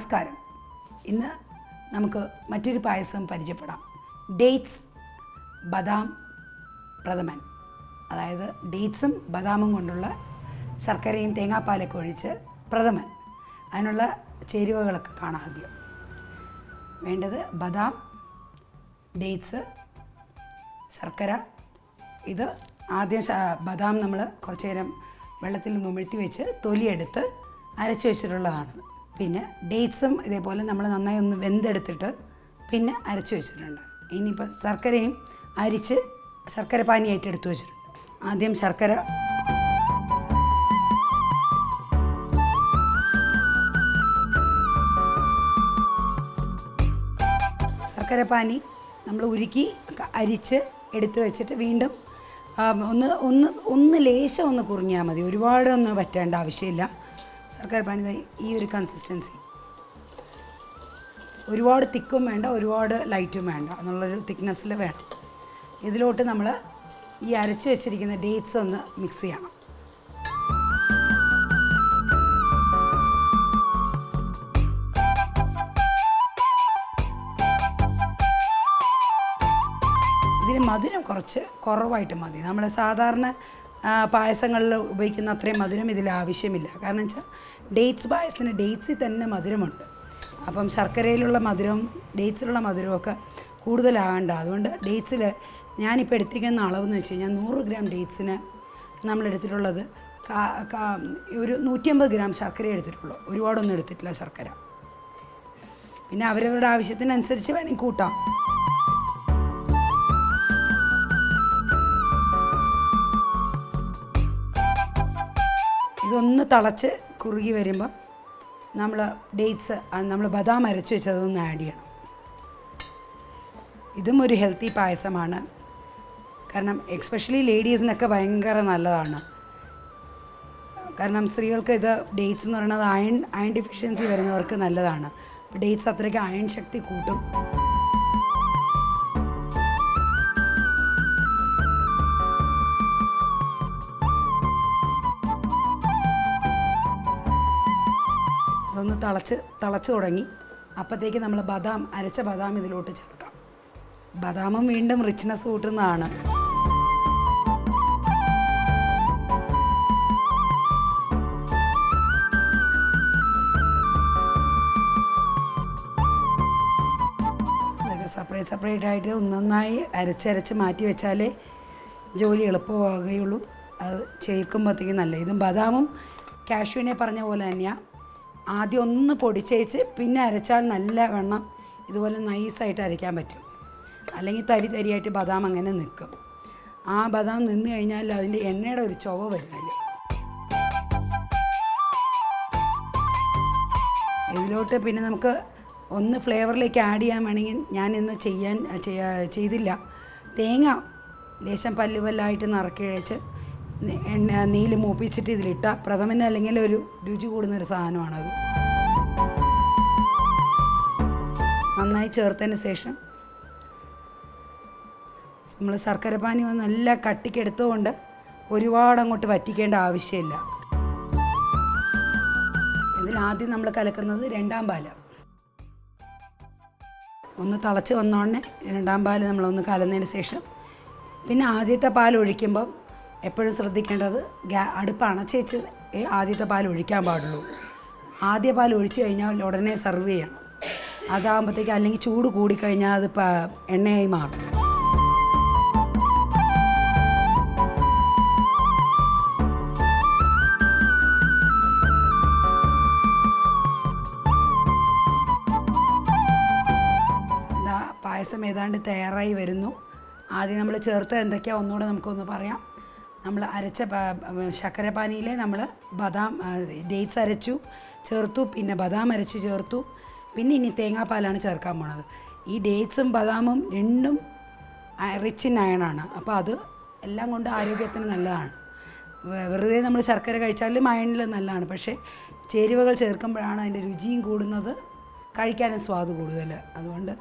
നമസ്കാരം. ഇന്ന് നമുക്ക് മറ്റൊരു പായസം പരിചയപ്പെടാം. ഡേറ്റ്സ് ബദാം പ്രഥമൻ. അതായത് ഡേറ്റ്സും ബദാമും കൊണ്ടുള്ള ശർക്കരയും തേങ്ങാപ്പാലൊക്കെ ഒഴിച്ച് പ്രഥമൻ. അതിനുള്ള ചേരുവകളൊക്കെ കാണാം ആദ്യം. വേണ്ടത് ബദാം ഡേറ്റ്സ് ശർക്കര. ഇത് ആദ്യം ബദാം നമ്മൾ കുറച്ച് നേരം വെള്ളത്തിൽ മുമിഴ്ത്തി വെച്ച് തൊലിയെടുത്ത് അരച്ച് വെച്ചിട്ടുള്ളതാണ്. പിന്നെ ഡേറ്റ്സും ഇതേപോലെ നമ്മൾ നന്നായി ഒന്ന് വെന്തെടുത്തിട്ട് പിന്നെ അരച്ച് വെച്ചിട്ടുണ്ട്. ഇനിയിപ്പോൾ ശർക്കരയും അരിച്ച് ശർക്കര പാനിയായിട്ട് എടുത്തു വെച്ചിട്ടുണ്ട്. ആദ്യം ശർക്കര ശർക്കര പാനി നമ്മൾ ഉരുക്കി അരിച്ച് എടുത്ത് വെച്ചിട്ട് വീണ്ടും ഒന്ന് ഒന്ന് ഒന്ന് ലേശം ഒന്ന് കുറുങ്ങിയാൽ മതി. ഒരുപാടൊന്നും പറ്റേണ്ട ആവശ്യമില്ല. ശർക്കര പാനി ഈ ഒരു കൺസിസ്റ്റൻസി ഒരുപാട് തിക്കും വേണ്ട ഒരുപാട് ലൈറ്റും വേണ്ട എന്നുള്ളൊരു തിക്നെസ്സിൽ വേണം. ഇതിലോട്ട് നമ്മൾ ഈ അരച്ച് വെച്ചിരിക്കുന്ന ഡേറ്റ്സ് ഒന്ന് മിക്സ് ചെയ്യണം. ഇതിന് മധുരം കുറച്ച് കുറവായിട്ട് മതി. നമ്മൾ സാധാരണ പായസങ്ങളിൽ ഉപയോഗിക്കുന്ന അത്രയും മധുരം ഇതിൽ ആവശ്യമില്ല. കാരണം വെച്ചാൽ ഡേറ്റ്സ് പായസത്തിന് ഡേറ്റ്സിൽ തന്നെ മധുരമുണ്ട്. അപ്പം ശർക്കരയിലുള്ള മധുരവും ഡേറ്റ്സിലുള്ള മധുരമൊക്കെ കൂടുതലാകണ്ട. അതുകൊണ്ട് ഡേറ്റ്സിൽ ഞാനിപ്പോൾ എടുത്തിരിക്കുന്ന അളവെന്ന് വെച്ച് കഴിഞ്ഞാൽ നൂറ് ഗ്രാം ഡേറ്റ്സിന് കാ- ഒരു നൂറ്റിയമ്പത് ഗ്രാം ശർക്കര എടുത്തിട്ടുള്ളൂ. ഒരുപാടൊന്നും എടുത്തിട്ടില്ല ശർക്കര. പിന്നെ അവരവരുടെ ആവശ്യത്തിനനുസരിച്ച് വേണമെങ്കിൽ കൂട്ടാം. ഇതൊന്ന് തിളച്ച് കുറുകി വരുമ്പോൾ നമ്മൾ ഡേറ്റ്സ് നമ്മൾ ബദാം അരച്ച് വെച്ചതൊന്ന് ആഡ് ചെയ്യണം. ഇതും ഒരു ഹെൽത്തി പായസമാണ്. കാരണം എക്സ്പെഷ്യലി ലേഡീസിനൊക്കെ ഭയങ്കര നല്ലതാണ്. കാരണം സ്ത്രീകൾക്ക് ഇത് ഡേറ്റ്സ് എന്ന് പറയുന്നത് അയൺ അയൺ ഡെഫിഷ്യൻസി വരുന്നവർക്ക് നല്ലതാണ്. ഡേറ്റ്സ് അത്രയ്ക്ക് അയൺ ശക്തി കൂട്ടും. തിളച്ച് തിളച്ച് തുടങ്ങി. അപ്പോഴത്തേക്ക് നമ്മൾ ബദാം അരച്ച ബദാം ഇതിലോട്ട് ചേർക്കാം. ബദാമും വീണ്ടും റിച്ച്നെസ് കൂട്ടുന്നതാണ്. സെപ്പറേറ്റ് സെപ്പറേറ്റ് ആയിട്ട് ഒന്നൊന്നായി അരച്ചരച്ച് മാറ്റി വെച്ചാലേ ജോലി എളുപ്പമാകുകയുള്ളൂ അത് ചേർക്കുമ്പോഴത്തേക്കും നല്ല ഇതും ബദാമും കാഷ്യൂനെ പറഞ്ഞ പോലെ തന്നെയാണ് ആദ്യം ഒന്ന് പൊടിച്ചേച്ച് പിന്നെ അരച്ചാൽ നല്ല വെണ്ണം ഇതുപോലെ നൈസായിട്ട് അരയ്ക്കാൻ പറ്റും. അല്ലെങ്കിൽ തരി തരിയായിട്ട് ബദാം അങ്ങനെ നിൽക്കും. ആ ബദാം നിന്ന് കഴിഞ്ഞാൽ അതിന്റെ എണ്ണയുടെ ഒരു ചുവ വരും ഇതിലോട്ട് പിന്നെ നമുക്ക് ഒന്ന് ഫ്ലേവറിലേക്ക് ആഡ് ചെയ്യാൻ വേണമെങ്കിൽ ഞാൻ ഇന്ന് ചെയ്യാൻ ചെയ്യാ- ചെയ്തില്ല. തേങ്ങ ലേശം പല്ല് പല്ലായിട്ട് നിറക്കി കഴിച്ച് എണ്ണ നീൽ മൂപ്പിച്ചിട്ട് ഇതിലിട്ട പ്രഥമൻ അല്ലെങ്കിൽ ഒരു രുചി കൂടുന്നൊരു സാധനമാണത്. നന്നായി ചേർത്തതിന് ശേഷം നമ്മൾ ശർക്കര പാനി വന്ന് നല്ല കട്ടിക്കെടുത്തുകൊണ്ട് ഒരുപാട് അങ്ങോട്ട് വറ്റിക്കേണ്ട ആവശ്യമില്ല. ഇതിൽ ആദ്യം നമ്മൾ കലക്കുന്നത് രണ്ടാം പാല. ഒന്ന് തിളച്ച് വന്നോടനെ രണ്ടാം പാൽ നമ്മളൊന്ന് കലന്നതിന് ശേഷം പിന്നെ ആദ്യത്തെ പാൽ ഒഴിക്കുമ്പം എപ്പോഴും ശ്രദ്ധിക്കേണ്ടത് ഗ്യാ അടുപ്പണച്ചേച്ച് ആദ്യത്തെ പാൽ ഒഴിക്കാൻ പാടുള്ളൂ. ആദ്യ പാൽ ഒഴിച്ച് കഴിഞ്ഞാൽ ഉടനെ സെർവ് ചെയ്യണം. അതാകുമ്പോഴത്തേക്ക് അല്ലെങ്കിൽ ചൂട് കൂടിക്കഴിഞ്ഞാൽ അത് എണ്ണയായി മാറും. പായസം ഏതാണ്ട് തയ്യാറായി വരുന്നു. ആദ്യം നമ്മൾ ചേർത്ത് എന്തൊക്കെയാ? ഒന്നുകൂടെ നമുക്കൊന്ന് പറയാം. നമ്മൾ അരച്ച ശർക്കരപ്പാനിയിൽ നമ്മൾ ബദാം ഡേറ്റ്സ് അരച്ചു ചേർത്തു പിന്നെ ബദാം അരച്ച് ചേർത്തു പിന്നെ ഇനി തേങ്ങാപ്പാലാണ് ചേർക്കാൻ പോണത്. ഈ ഡേറ്റ്സും ബദാമും രണ്ടും റിച്ച് ഇൻ അയണാണ് അപ്പോൾ അത് എല്ലാം കൊണ്ട് ആരോഗ്യത്തിന് നല്ലതാണ്. വെറുതെ നമ്മൾ ശർക്കര കഴിച്ചാലും അയണിൽ നല്ലതാണ്. പക്ഷേ ചേരുവകൾ ചേർക്കുമ്പോഴാണ് അതിന്റെ രുചിയും കൂടുന്നത് കഴിക്കാനും സ്വാദ് കൂടുതൽ അതുകൊണ്ട്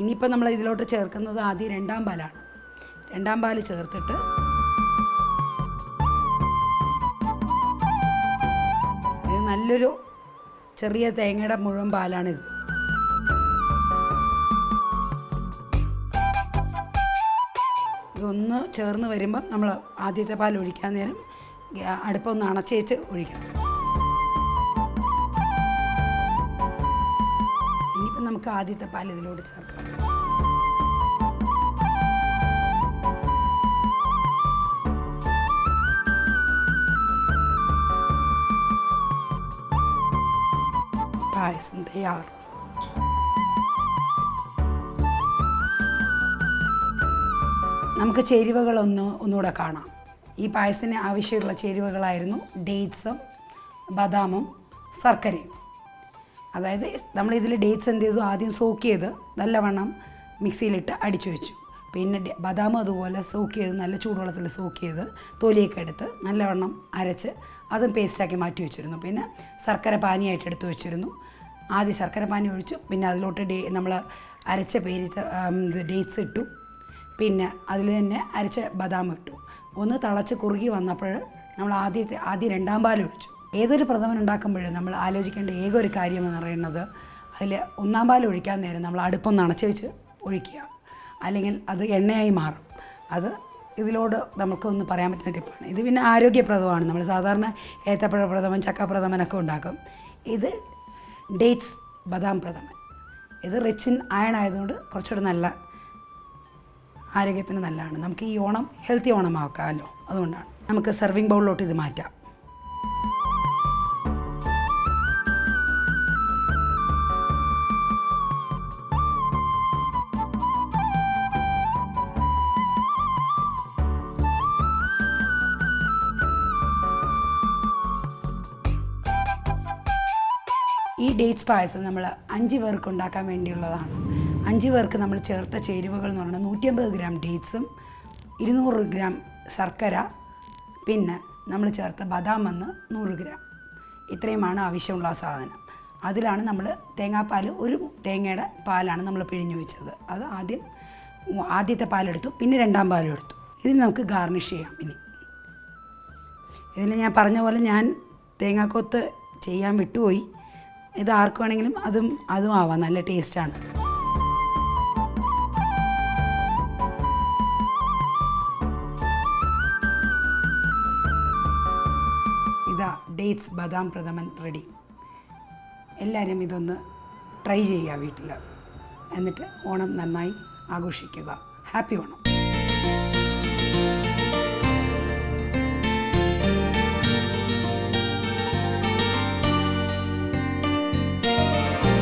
ഇനിയിപ്പോൾ നമ്മൾ ഇതിലോട്ട് ചേർക്കുന്നത് ആദ്യം രണ്ടാം പാലാണ്. രണ്ടാം പാൽ ചേർത്തിട്ട് നല്ലൊരു ചെറിയ തേങ്ങയുടെ മുഴുവൻ പാലാണിത്. ഇതൊന്ന് ചേർന്ന് വരുമ്പോൾ നമ്മൾ ആദ്യത്തെ പാൽ ഒഴിക്കാൻ നേരം അടുപ്പൊന്ന് അണച്ചേച്ച് ഒഴിക്കണം. ഇനിയിപ്പം നമുക്ക് ആദ്യത്തെ പാൽ ഇതിലോട്ട് ചേർക്കാം. പായസം തയ്യാറും നമുക്ക് ചേരുവകളൊന്ന് ഒന്നുകൂടെ കാണാം. ഈ പായസത്തിന് ആവശ്യമുള്ള ചേരുവകളായിരുന്നു ഡേറ്റ്സും ബദാമും ശർക്കരയും. അതായത് നമ്മൾ ഇതിൽ ഡേറ്റ്സ് എന്ത് ചെയ്തു? ആദ്യം സോക്ക് ചെയ്ത് നല്ലവണ്ണം മിക്സിയിലിട്ട് അടിച്ചു വെച്ചു. പിന്നെ ബദാം അതുപോലെ സോക്ക് ചെയ്ത് നല്ല ചൂടുവെള്ളത്തിൽ സോക്ക് ചെയ്ത് തൊലിയൊക്കെ എടുത്ത് നല്ലവണ്ണം അരച്ച് അതും പേസ്റ്റാക്കി മാറ്റി വെച്ചിരുന്നു. പിന്നെ ശർക്കര പാനിയായിട്ട് എടുത്തു വെച്ചിരുന്നു. ആദ്യം ശർക്കര പാനി ഒഴിച്ചു. പിന്നെ അതിലോട്ട് ഡേ നമ്മൾ അരച്ച പേരി ഡേറ്റ്സ് ഇട്ടു. പിന്നെ അതിൽ തന്നെ അരച്ച ബദാം ഇട്ടു. ഒന്ന് തിളച്ച് കുറുകി വന്നപ്പോൾ നമ്മൾ ആദ്യത്തെ ആദ്യം രണ്ടാം പാൽ ഒഴിച്ചു. ഏതൊരു പ്രഥമൻ ഉണ്ടാക്കുമ്പോഴും നമ്മൾ ആലോചിക്കേണ്ട ഏക ഒരു കാര്യം എന്ന് പറയുന്നത് അതിൽ ഒന്നാം പാൽ ഒഴിക്കാൻ നേരം നമ്മൾ അടുപ്പൊന്ന് അണച്ച് വെച്ച് ഒഴിക്കുക. അല്ലെങ്കിൽ അത് എണ്ണയായി മാറും. അത് ഇതിലോട് നമുക്കൊന്ന് പറയാൻ പറ്റുന്ന ടിപ്പാണ്. ഇത് പിന്നെ ആരോഗ്യപ്രദമാണ്. നമ്മൾ സാധാരണ ഏത്തപ്പഴ പ്രഥമൻ ചക്കപ്രഥമനൊക്കെ ഉണ്ടാക്കും. ഇത് ഡേറ്റ്സ് ബദാം പ്രഥമൻ. ഇത് റിച്ച് ഇൻ അയൺ ആയതുകൊണ്ട് കുറച്ചുകൂടെ നല്ല ആരോഗ്യത്തിന് നല്ലതാണ്. നമുക്ക് ഈ ഓണം ഹെൽത്തി ഓണമാക്കാമല്ലോ. അതുകൊണ്ടാണ്. നമുക്ക് സെർവിങ് ബൗളിലോട്ട് ഇത് മാറ്റാം. ഡേറ്റ്സ് പായസം നമ്മൾ അഞ്ച് പേർക്ക് ഉണ്ടാക്കാൻ വേണ്ടിയുള്ളതാണ്. അഞ്ച് പേർക്ക് നമ്മൾ ചേർത്ത ചേരുവകൾ എന്ന് പറയുന്നത് നൂറ്റിയമ്പത് ഗ്രാം ഡേറ്റ്സും ഇരുന്നൂറ് ഗ്രാം ശർക്കര പിന്നെ നമ്മൾ ചേർത്ത ബദാം എന്ന് നൂറ് ഗ്രാം. ഇത്രയുമാണ് ആവശ്യമുള്ള സാധനം. അതിലാണ് നമ്മൾ തേങ്ങാപ്പാൽ ഒരു തേങ്ങയുടെ പാലാണ് നമ്മൾ പിഴിഞ്ഞു വെച്ചത്. അത് ആദ്യം ആദ്യത്തെ പാലെടുത്തു പിന്നെ രണ്ടാം പാലും എടുത്തു ഇതിൽ നമുക്ക് ഗാർണിഷ് ചെയ്യാം ഇനി. ഇതിൽ ഞാൻ പറഞ്ഞ പോലെ ഞാൻ തേങ്ങാക്കൊത്ത് ചെയ്യാൻ വിട്ടുപോയി. ഇത് ആർക്ക് വേണമെങ്കിലും അതും അതും ആവാം. നല്ല ടേസ്റ്റാണ് ഇതാ ഡേറ്റ്സ് ബദാം പ്രഥമൻ റെഡി എല്ലാവരും ഇതൊന്ന് ട്രൈ ചെയ്യുക വീട്ടിൽ. എന്നിട്ട് ഓണം നന്നായി ആഘോഷിക്കുക. ഹാപ്പി ഓണം.